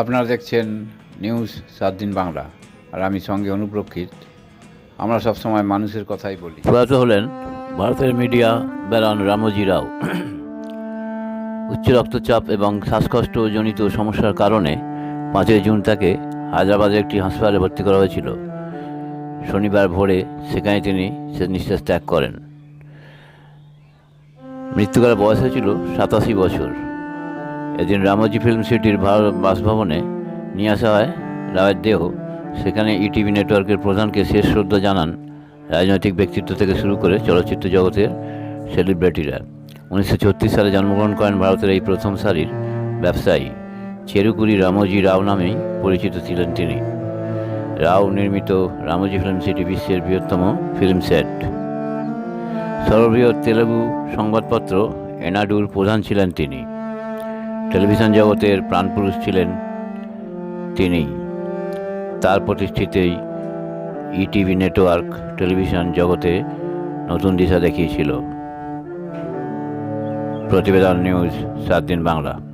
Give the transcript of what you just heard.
আপনারা দেখছেন নিউজ সাত দিন বাংলা, আর আমি সঙ্গে অনুপ্রক্ষিত। আমরা সবসময় মানুষের কথাই বলি। প্রয়াত হলেন ভারতের মিডিয়া বেলান রামজি রাও। উচ্চ রক্তচাপ এবং শ্বাসকষ্টজনিত সমস্যার কারণে পাঁচই জুন তাকে হায়দ্রাবাদের একটি হাসপাতালে ভর্তি করা হয়েছিল। শনিবার ভোরে সেখানে তিনি শেষ নিঃশ্বাস ত্যাগ করেন। মৃত্যুকালের বয়স হয়েছিল সাতাশি বছর। এদিন রামজি ফিল্ম সিটির বাসভবনে নিয়ে আসা হয় রায়ের দেহ, সেখানে ইটিভি নেটওয়ার্কের প্রধানকে শেষ শ্রদ্ধা জানান রাজনৈতিক ব্যক্তিত্ব থেকে শুরু করে চলচ্চিত্র জগতের সেলিব্রিটিরা। উনিশশো ছত্রিশ সালে জন্মগ্রহণ করেন ভারতের এই প্রথম সারির ব্যবসায়ী চেরুকুরি রামজি রাও নামেই পরিচিত ছিলেন তিনি। রাও নির্মিত রামজি ফিল্ম সিটি বিশ্বের বৃহত্তম ফিল্ম সেট। সর্ববৃহৎ তেলেগু সংবাদপত্র এনাডুর প্রধান ছিলেন তিনি। টেলিভিশন জগতের প্রাণপুরুষ ছিলেন তিনি। তার প্রতিষ্ঠিতেই ইটিভি নেটওয়ার্ক টেলিভিশন জগতে নতুন দিশা দেখিয়েছিল। প্রতিবেদন নিউজ, সাত দিন বাংলা।